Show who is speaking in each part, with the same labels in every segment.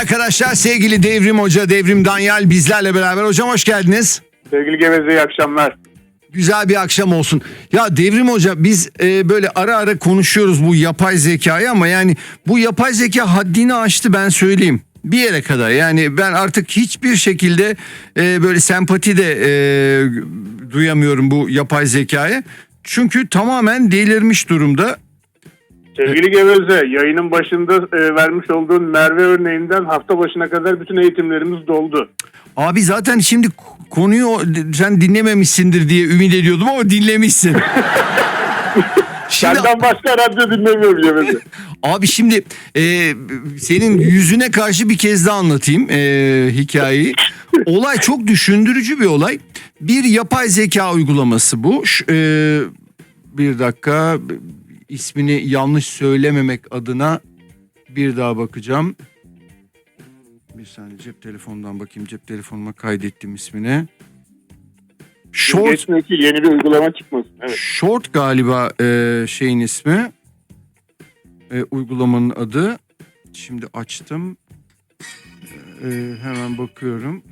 Speaker 1: Arkadaşlar sevgili Devrim Hoca, Devrim Danyal bizlerle beraber. Hocam hoş geldiniz.
Speaker 2: Sevgili Geveze iyi akşamlar.
Speaker 1: Güzel bir akşam olsun. Ya Devrim Hoca biz e, böyle ara ara konuşuyoruz bu yapay zekayı ama yani bu yapay zeka haddini aştı ben söyleyeyim. Bir yere kadar yani ben artık hiçbir şekilde e, böyle sempati de e, duyamıyorum bu yapay zekaya. Çünkü tamamen delirmiş durumda.
Speaker 2: Sevgili Geveze yayının başında e, vermiş olduğun Merve örneğinden hafta başına kadar bütün eğitimlerimiz doldu.
Speaker 1: Abi zaten şimdi konuyu sen dinlememişsindir diye ümit ediyordum ama dinlemişsin. Şimdi
Speaker 2: Senden başka radyo dinlemiyorum Geveze.
Speaker 1: abi şimdi e, senin yüzüne karşı bir kez daha anlatayım e, hikayeyi. Olay çok düşündürücü bir olay. Bir yapay zeka uygulaması bu. Ş- e, bir dakika ismini yanlış söylememek adına bir daha bakacağım. Bir saniye cep telefonundan bakayım. Cep telefonuma kaydettim ismini. Short
Speaker 2: Geçmiyor ki yeni bir uygulama çıkmasın. Evet.
Speaker 1: Short galiba e, şeyin ismi. E, uygulamanın adı. Şimdi açtım. E, hemen bakıyorum.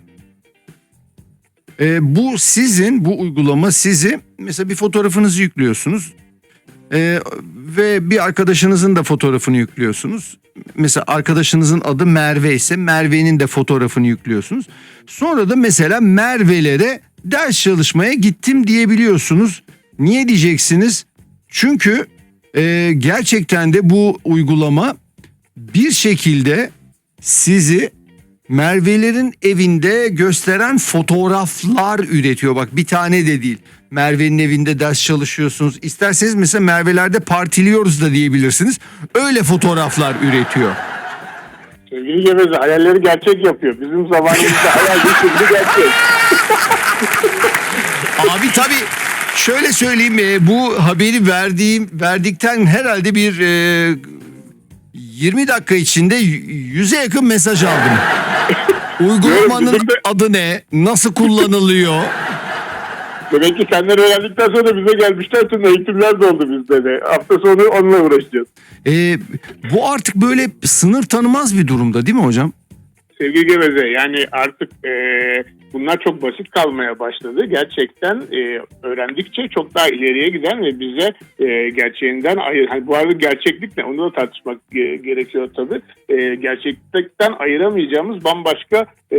Speaker 1: E, bu sizin, bu uygulama sizi mesela bir fotoğrafınızı yüklüyorsunuz. E, ve bir arkadaşınızın da fotoğrafını yüklüyorsunuz. Mesela arkadaşınızın adı Merve ise Merve'nin de fotoğrafını yüklüyorsunuz. Sonra da mesela Merve'lere ders çalışmaya gittim diyebiliyorsunuz. Niye diyeceksiniz? Çünkü e, gerçekten de bu uygulama bir şekilde sizi Merve'lerin evinde gösteren fotoğraflar üretiyor. Bak bir tane de değil. Merve'nin evinde ders çalışıyorsunuz. İsterseniz mesela Merve'lerde partiliyoruz da diyebilirsiniz. Öyle fotoğraflar üretiyor.
Speaker 2: Sevgili Geveze hayalleri gerçek yapıyor. Bizim zamanımızda hayal şimdi gerçek.
Speaker 1: Abi tabii şöyle söyleyeyim e, bu haberi verdiğim verdikten herhalde bir e, 20 dakika içinde y- yüze yakın mesaj aldım. Uygulamanın
Speaker 2: Bizim de-
Speaker 1: adı ne? Nasıl kullanılıyor?
Speaker 2: Demek ki senden öğrendikten sonra bize gelmişler tüm eğitimler de oldu bizde de. Hafta sonu onunla uğraşacağız.
Speaker 1: E, bu artık böyle sınır tanımaz bir durumda değil mi hocam?
Speaker 2: Sevgili Geveze yani artık e, bunlar çok basit kalmaya başladı. Gerçekten e, öğrendikçe çok daha ileriye giden ve bize e, gerçeğinden ayır. Hani bu arada gerçeklik ne onu da tartışmak e, gerekiyor tabii. E, gerçeklikten ayıramayacağımız bambaşka e,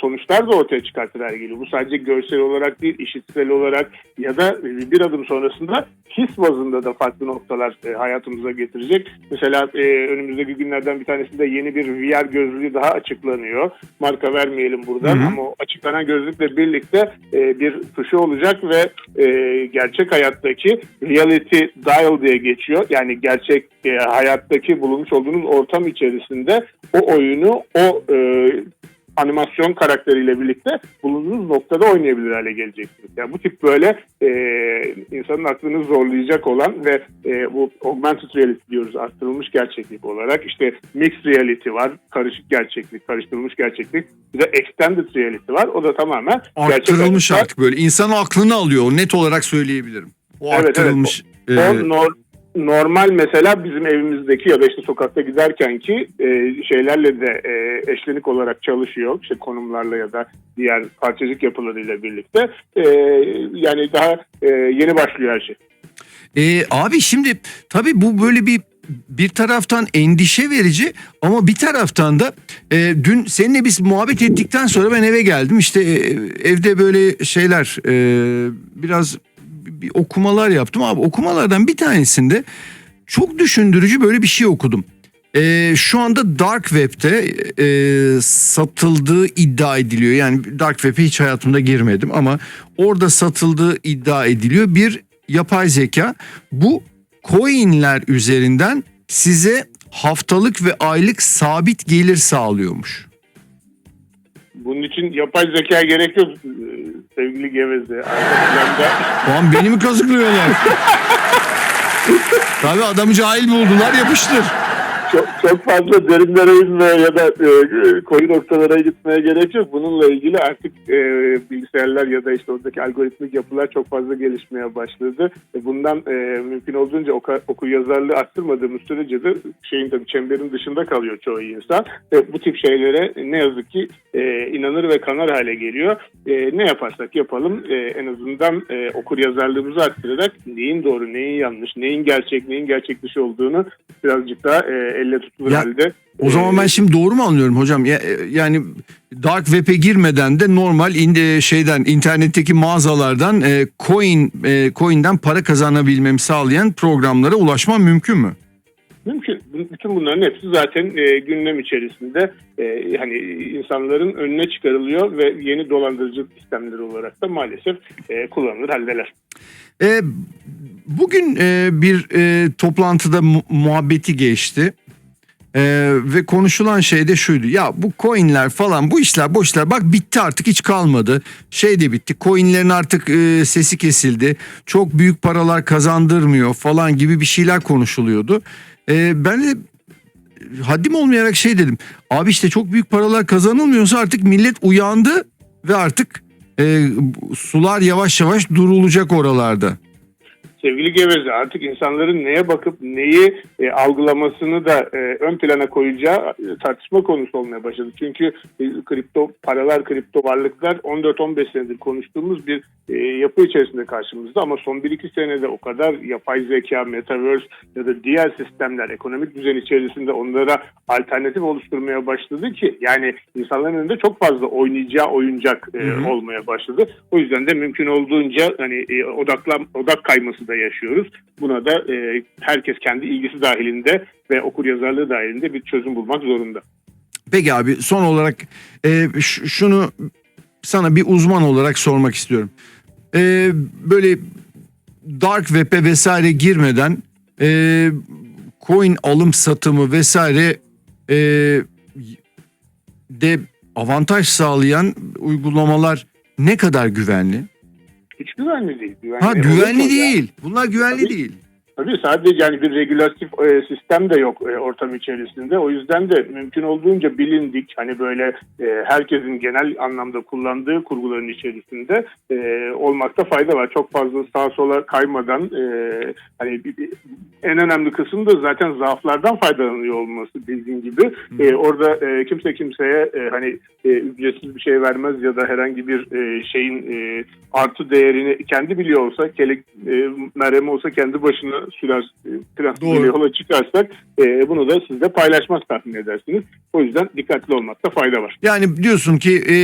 Speaker 2: sonuçlar da ortaya çıkartır her geliyor. Bu sadece görsel olarak değil işitsel olarak ya da bir adım sonrasında his bazında da farklı noktalar e, hayatımıza getirecek. Mesela e, önümüzdeki günlerden bir tanesinde yeni bir VR gözlüğü daha açıklanıyor. Marka vermeyelim buradan
Speaker 1: Hı hı.
Speaker 2: ama açıklanan gözlükle birlikte e, bir tuşu olacak ve e, gerçek hayattaki reality dial diye geçiyor. Yani gerçek e, hayattaki bulunmuş olduğunuz ortam içerisinde o oyunu o e, animasyon karakteriyle birlikte bulunduğunuz noktada oynayabilir hale geleceksiniz. Yani bu tip böyle e, insanın aklını zorlayacak olan ve e, bu augmented reality diyoruz arttırılmış gerçeklik olarak işte mixed reality var, karışık gerçeklik, karıştırılmış gerçeklik. Bir de extended reality var. O da tamamen
Speaker 1: Arttırılmış artık böyle. İnsanın aklını alıyor. O net olarak söyleyebilirim. O
Speaker 2: Evet, evet.
Speaker 1: arttırılmış.
Speaker 2: O
Speaker 1: e,
Speaker 2: nor- normal mesela bizim evimizdeki ya da işte sokakta giderken ki e, şeylerle de e, eşlenik olarak çalışıyor. İşte konumlarla ya da diğer parçacık yapılarıyla birlikte. E, yani daha e, yeni başlıyor her şey.
Speaker 1: Ee, abi şimdi tabii bu böyle bir bir taraftan endişe verici ama bir taraftan da e, dün seninle biz muhabbet ettikten sonra ben eve geldim işte e, evde böyle şeyler e, biraz bir okumalar yaptım abi okumalardan bir tanesinde çok düşündürücü böyle bir şey okudum. E, şu anda Dark Web'te e, satıldığı iddia ediliyor. Yani Dark Web'e hiç hayatımda girmedim ama orada satıldığı iddia ediliyor. Bir yapay zeka bu coinler üzerinden size haftalık ve aylık sabit gelir sağlıyormuş.
Speaker 2: Bunun için yapay zeka gerek yok sevgili planda
Speaker 1: Ulan beni mi kazıklıyorlar? Tabii adamı cahil buldular yapıştır.
Speaker 2: Çok, çok fazla derinlere inmeye ya da e, koyu noktalara gitmeye gerek yok. Bununla ilgili artık e, bilgisayarlar ya da işte oradaki algoritmik yapılar çok fazla gelişmeye başladı. E, bundan e, mümkün olduğunca oku, okur yazarlığı arttırmadığımız sürece de şeyin tabii çemberin dışında kalıyor çoğu insan. Ve bu tip şeylere ne yazık ki e, inanır ve kanar hale geliyor. E, ne yaparsak yapalım e, en azından e, okur yazarlığımızı arttırarak neyin doğru, neyin yanlış, neyin gerçek, neyin gerçek dışı olduğunu birazcık daha e, elle tutulur
Speaker 1: Ya,
Speaker 2: halde.
Speaker 1: O zaman ben şimdi doğru mu anlıyorum hocam? Ya, e, yani dark web'e girmeden de normal in- e, şeyden internetteki mağazalardan e, coin e, coin'den para kazanabilmemi sağlayan programlara ulaşmam mümkün mü?
Speaker 2: Mümkün. Bütün bunların hepsi zaten e, gündem içerisinde e, hani insanların önüne çıkarılıyor ve yeni dolandırıcılık sistemleri olarak da maalesef e, kullanılır haldeler.
Speaker 1: E, bugün e, bir e, toplantıda mu- muhabbeti geçti. E, ve konuşulan şey de şuydu. Ya bu coinler falan bu işler boş işler bak bitti artık hiç kalmadı. Şey de bitti. Coinlerin artık e, sesi kesildi. Çok büyük paralar kazandırmıyor falan gibi bir şeyler konuşuluyordu. E, ben de haddim olmayarak şey dedim. Abi işte çok büyük paralar kazanılmıyorsa artık millet uyandı ve artık e, sular yavaş yavaş durulacak oralarda.
Speaker 2: Sevgili Geveze artık insanların neye bakıp neyi e, algılamasını da e, ön plana koyacağı e, tartışma konusu olmaya başladı. Çünkü e, kripto paralar, kripto varlıklar 14-15 senedir konuştuğumuz bir e, yapı içerisinde karşımızda ama son 1-2 senede o kadar yapay zeka, metaverse ya da diğer sistemler ekonomik düzen içerisinde onlara alternatif oluşturmaya başladı ki yani insanların önünde çok fazla oynayacağı oyuncak e, olmaya başladı. O yüzden de mümkün olduğunca hani e, odaklan odak kayması da yaşıyoruz. Buna da e, herkes kendi ilgisi dahilinde ve okur yazarlığı dahilinde bir çözüm bulmak zorunda.
Speaker 1: Peki abi son olarak e, şunu sana bir uzman olarak sormak istiyorum. E, böyle dark web'e vesaire girmeden e, coin alım satımı vesaire e, de avantaj sağlayan uygulamalar ne kadar güvenli?
Speaker 2: Hiç güvenli değil. Güvenli,
Speaker 1: Ha güvenli
Speaker 2: ya?
Speaker 1: değil. Bunlar güvenli
Speaker 2: Tabii.
Speaker 1: değil.
Speaker 2: Tabii sadece yani bir regülatif e, sistem de yok e, ortam içerisinde. O yüzden de mümkün olduğunca bilindik hani böyle e, herkesin genel anlamda kullandığı kurguların içerisinde e, olmakta fayda var. Çok fazla sağa sola kaymadan e, hani bir- bir- en önemli kısım da zaten zaaflardan faydalanıyor olması bildiğin gibi. E, orada e, kimse kimseye e, hani e, ücretsiz bir şey vermez ya da herhangi bir e, şeyin e, artı değerini kendi biliyor olsa kelek e, merhem olsa kendi başına sürer e,
Speaker 1: Doğru.
Speaker 2: yola çıkarsak e, bunu da siz de paylaşmaz tahmin edersiniz. O yüzden dikkatli olmakta fayda var.
Speaker 1: Yani diyorsun ki e,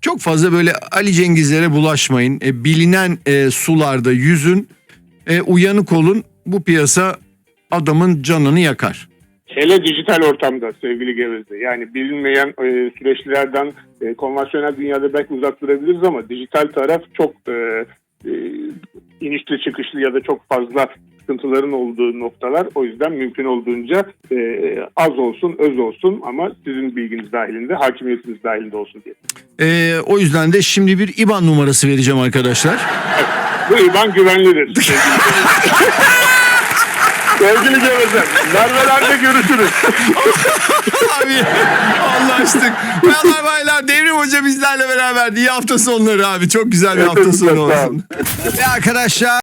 Speaker 1: çok fazla böyle Ali Cengizlere bulaşmayın. E, bilinen e, sularda yüzün. E, uyanık olun. Bu piyasa adamın canını yakar.
Speaker 2: Hele dijital ortamda sevgili Geveze. Yani bilinmeyen e, süreçlerden e, konvansiyonel dünyada belki uzak durabiliriz ama dijital taraf çok e, e, inişli çıkışlı ya da çok fazla sıkıntıların olduğu noktalar. O yüzden mümkün olduğunca e, az olsun, öz olsun ama sizin bilginiz dahilinde, hakimiyetiniz dahilinde olsun diye.
Speaker 1: E, o yüzden de şimdi bir IBAN numarası vereceğim arkadaşlar.
Speaker 2: Bu İban güvenlidir. sevgili Geveze. Sevgili Geveze, Merve'lerde görüşürüz.
Speaker 1: abi anlaştık. Bayanlar baylar Devrim Hoca bizlerle beraberdi. İyi hafta sonları abi. Çok güzel bir hafta sonu olsun. Ve arkadaşlar